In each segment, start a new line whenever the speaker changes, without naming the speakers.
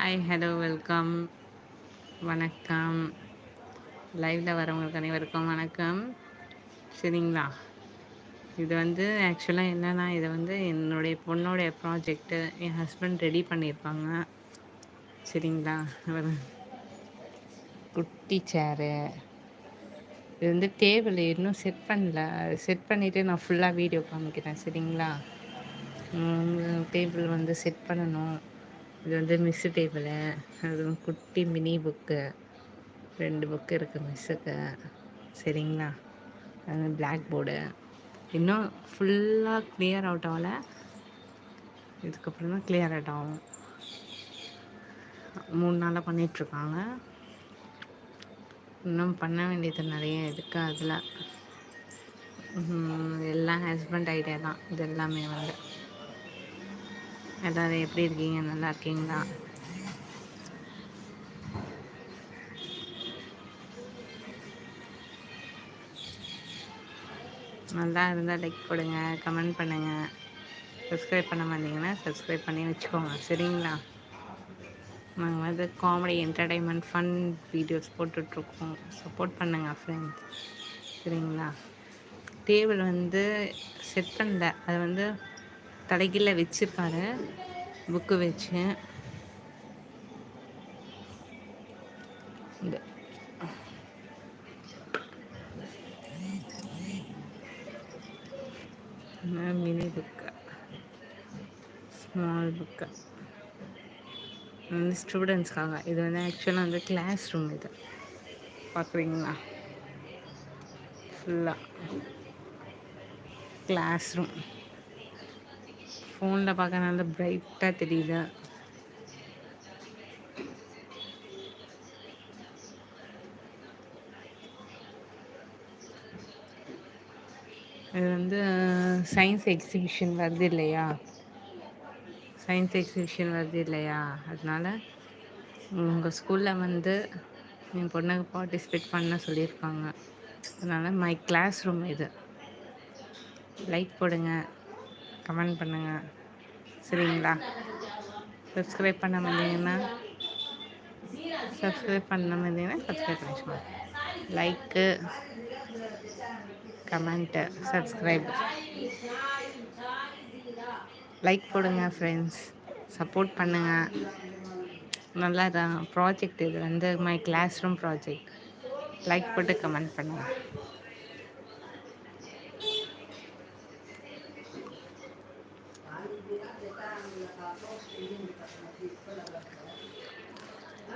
Hi hello welcome வணக்கம் லைவில் வரவங்களுக்கு அனைவருக்கும் வணக்கம் சரிங்களா இது வந்து ஆக்சுவலாக என்னென்னா இதை வந்து என்னுடைய பொண்ணோடைய ப்ராஜெக்ட்டு என் ஹஸ்பண்ட் ரெடி பண்ணியிருப்பாங்க சரிங்களா அவர் குட்டி சேரு இது வந்து டேபிள் இன்னும் செட் பண்ணல செட் பண்ணிவிட்டு நான் ஃபுல்லாக வீடியோ காமிக்கிறேன் சரிங்களா டேபிள் வந்து செட் பண்ணணும் இது வந்து மிஸ்ஸு டேபிளு அதுவும் குட்டி மினி புக்கு ரெண்டு புக்கு இருக்குது மிஸ்ஸுக்கு சரிங்களா அது பிளாக் போர்டு இன்னும் ஃபுல்லாக கிளியர் அவுட் ஆகல இதுக்கப்புறம் தான் கிளியர் அவுட் ஆகும் மூணு நாளாக பண்ணிகிட்ருக்காங்க இன்னும் பண்ண வேண்டியது நிறைய இருக்குது அதில் எல்லாம் ஹஸ்பண்ட் ஐடியா தான் இது எல்லாமே வந்து எல்லோரும் எப்படி இருக்கீங்க நல்லா இருக்கீங்களா நல்லா இருந்தால் லைக் போடுங்க கமெண்ட் பண்ணுங்கள் சப்ஸ்கிரைப் பண்ண மாட்டீங்கன்னா சப்ஸ்கிரைப் பண்ணி வச்சுக்கோங்க சரிங்களா நாங்கள் வந்து காமெடி என்டர்டைன்மெண்ட் ஃபன் வீடியோஸ் போட்டுட்ருக்கோம் சப்போர்ட் பண்ணுங்கள் ஃப்ரெண்ட்ஸ் சரிங்களா டேபிள் வந்து செட் பண்ணல அது வந்து தலைகீழ வச்சிருக்காரு புக்கு வச்சு இந்த மினி புக்கு ஸ்மால் புக்கு வந்து ஸ்டூடெண்ட்ஸ்க்காக இது வந்து ஆக்சுவலாக வந்து கிளாஸ் ரூம் இது பார்க்குறீங்களா ஃபுல்லாக கிளாஸ் ரூம் ஃபோனில் பார்க்கறதுனால பிரைட்டாக தெரியுது இது வந்து சயின்ஸ் எக்ஸிபிஷன் வருது இல்லையா சயின்ஸ் எக்ஸிபிஷன் வருது இல்லையா அதனால் உங்கள் ஸ்கூலில் வந்து என் பொண்ணுக்கு பார்ட்டிசிபேட் பண்ண சொல்லியிருக்காங்க அதனால் மை கிளாஸ் ரூம் இது லைக் போடுங்க கமெண்ட் பண்ணுங்கள் சரிங்களா சப்ஸ்கிரைப் பண்ண மாட்டீங்கன்னா சப்ஸ்கிரைப் பண்ண மாட்டீங்கன்னா சப்ஸ்கிரைப் பண்ணிக்கலாம் லைக்கு கமெண்ட்டு சப்ஸ்கிரைப் லைக் போடுங்க ஃப்ரெண்ட்ஸ் சப்போர்ட் பண்ணுங்கள் நல்லா தான் ப்ராஜெக்ட் இது வந்து my classroom project like போட்டு கமெண்ட் பண்ணுங்கள்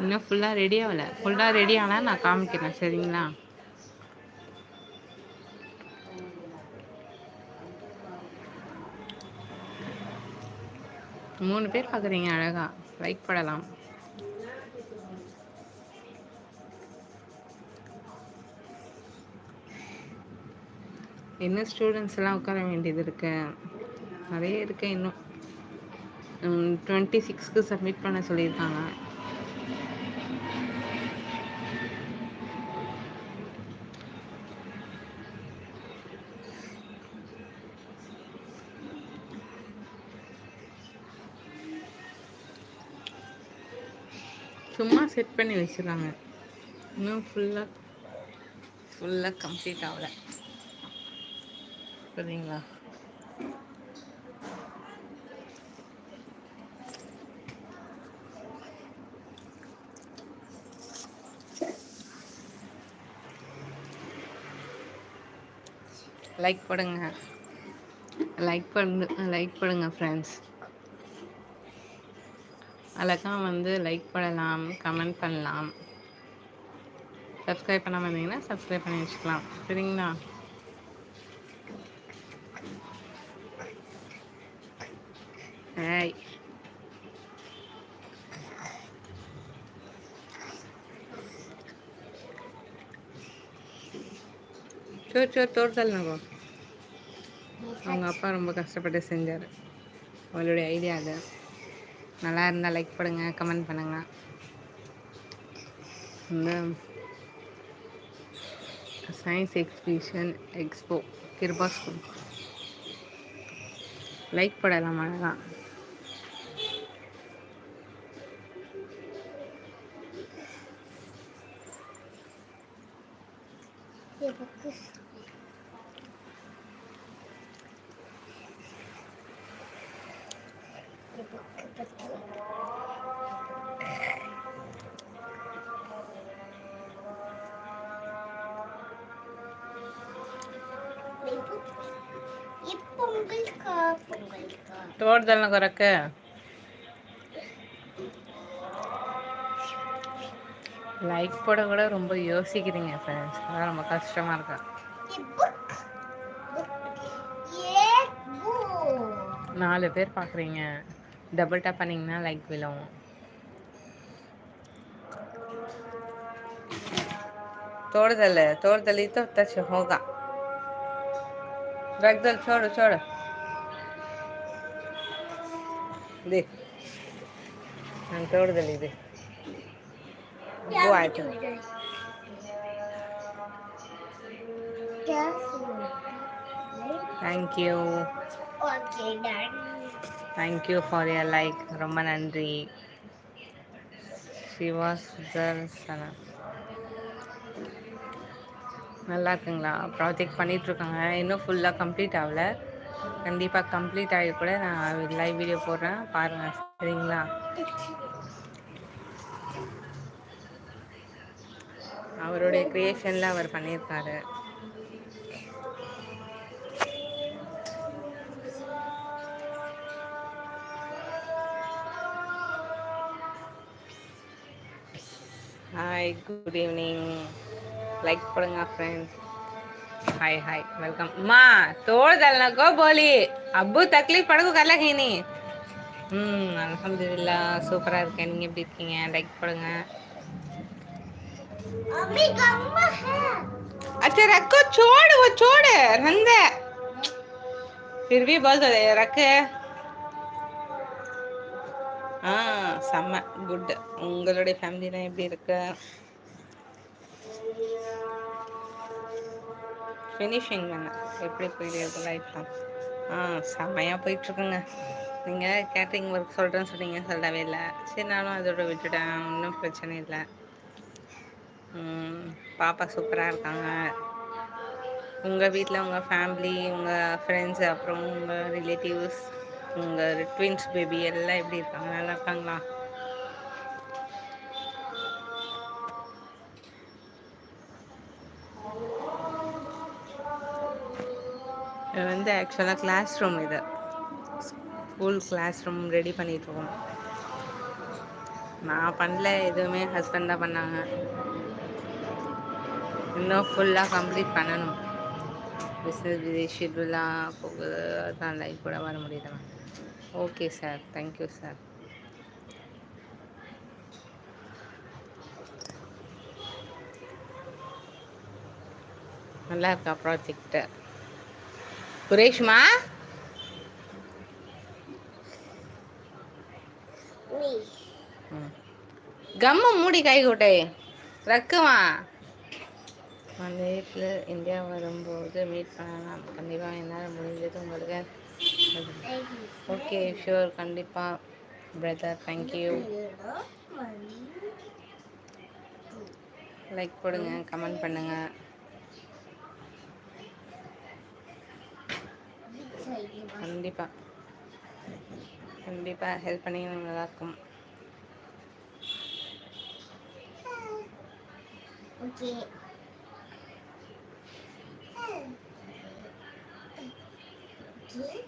இன்னும் ஃபுல்லாக ரெடி ஆகலை ஃபுல்லாக ரெடி ஆனால் நான் காமிக்கிறேன் சரிங்களா மூணு பேர் பார்க்குறீங்க அழகா லைக் படலாம் என்ன ஸ்டூடெண்ட்ஸ் எல்லாம் உட்கார வேண்டியது இருக்கு நிறைய இருக்குது இன்னும் டுவெண்ட்டி சிக்ஸ்க்கு சப்மிட் பண்ண சொல்லியிருக்காங்க சும்மா செட் பண்ணி வச்சிருக்காங்க இன்னும் ஃபுல்லாக ஃபுல்லாக கம்ப்ளீட் ஆகலை புரியுங்களா லைக் பண்ணுங்க லைக் பண்ணு லைக் பண்ணுங்க ஃப்ரெண்ட்ஸ் அழகாக வந்து லைக் பண்ணலாம் கமெண்ட் பண்ணலாம் சப்ஸ்கிரைப் பண்ணாமல் இருந்தீங்கன்னா சப்ஸ்கிரைப் பண்ணி வச்சுக்கலாம் சரிங்களா ஹாய் चोर चोर तोड़ நகோ அவங்க அப்பா ரொம்ப கஷ்டப்பட்டு செஞ்சார் அவளுடைய ஐடியா அது நல்லா இருந்தால் லைக் பண்ணுங்கள் கமெண்ட் பண்ணுங்கள் இந்த science exhibition expo Kripa school like படலாம் அழகாக Yeah, this... ತೋಟದಲ್ಲಿ ಕೊರಕ್ಕೆ லைக் போட கூட ரொம்ப யோசிக்கிறீங்க ஃப்ரெண்ட்ஸ் அதான் ரொம்ப கஷ்டமாக இருக்கா நாலு பேர் பார்க்குறீங்க டபுள் டேப் लाइक லைக் तोड़ तोड़ तोड़दल तो टच होगा रख दल छोड़ छोड़ देख हम तोड़ दली दे वो आए थे thank you okay dad thank you for your like ரொம்ப நன்றி சிவா சுதர்சனம் நல்லா இருக்குங்களா ப்ராஜெக்ட் பண்ணிகிட்ருக்காங்க இன்னும் ஃபுல்லாக கம்ப்ளீட் ஆகலை கண்டிப்பாக கம்ப்ளீட் ஆகி கூட நான் லைவ் வீடியோ போடுறேன் பாருங்கள் சரிங்களா அவருடைய க்ரியேஷனில் அவர் பண்ணியிருக்காரு ஹாய் குட் ஈவினிங் லைக் பண்ணுங்க ஃப்ரெண்ட்ஸ் ஹாய் ஹாய் வெல்கம் மா தோல் தள்ளனக்கோ போலி அப்பு தக்லீஃப் படகு கரலகி நீ ம் அல்ஹம்துலில்லா சூப்பராக இருக்கேன் நீங்க எப்படி இருக்கீங்க லைக் பண்ணுங்க
अभी ரக்கோ சோடு
अच्छा रखो छोड़ वो छोड़ ஆ செம்ம குட் உங்களுடைய ஃபேமிலிலாம் எப்படி இருக்கு ஃபினிஷிங் பண்ண எப்படி போயிடுது லைஃப்லாம் ஆ செம்மையாக போயிட்டுருக்குங்க நீங்கள் கேட்டரிங் ஒர்க் சொல்கிறேன்னு சொன்னீங்க சொல்லவே இல்லை சரி நானும் அதோட விட்டுட்டேன் ஒன்றும் பிரச்சனை இல்லை பாப்பா சூப்பராக இருக்காங்க உங்கள் வீட்டில் உங்கள் ஃபேமிலி உங்கள் ஃப்ரெண்ட்ஸ் அப்புறம் உங்கள் ரிலேட்டிவ்ஸ் உங்கள் ட்வின்ஸ் பேபி எல்லாம் எப்படி இருக்காங்க நல்லா இருக்காங்களா இது வந்து ஆக்சுவலாக கிளாஸ் ரூம் இது ஸ்கூல் கிளாஸ் ரூம் ரெடி பண்ணிட்டுருக்கோம் நான் பண்ணல எதுவுமே ஹஸ்பண்ட் தான் பண்ணாங்க இன்னும் ஃபுல்லாக கம்ப்ளீட் பண்ணணும் பிஸ்னஸ் பிஸி ஷெட்யூலாக போகுது அதான் லைஃப் கூட வர முடியுது ஓகே சார் தேங்க்யூ சார் நல்லா இருக்கா ப்ராஜெக்ட் சுரேஷ்மா கம்ம மூடி கை கூட்டை ரக்குமா அந்த வீட்டில் இந்தியா வரும்போது மீட் பண்ணலாம் கண்டிப்பாக என்னால் முடிஞ்சது உங்களுக்கு ஓகே ஷியோர் கண்டிப்பாக பிரதர் தேங்க்யூ லைக் போடுங்க கமெண்ட் பண்ணுங்க கண்டிப்பாக கண்டிப்பாக ஹெல்ப் பண்ணிங்கன்னா நல்லாயிருக்கும் ஓகே Okay.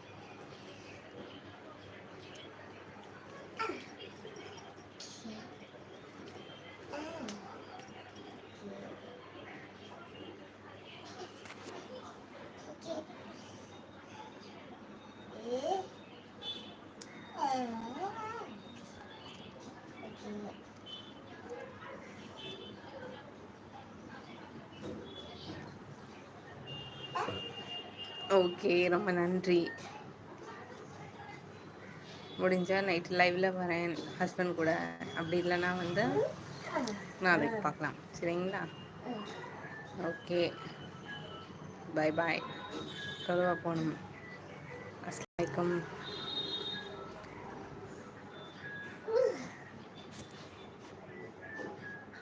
ஓகே ரொம்ப நன்றி முடிஞ்சா நைட் லைவ்ல வரேன் ஹஸ்பண்ட் கூட அப்படி இல்லைனா வந்து நான் அதுக்கு பார்க்கலாம் சரிங்களா ஓகே பாய் பாய் தொலைவாக போகணும் அஸ்லாம்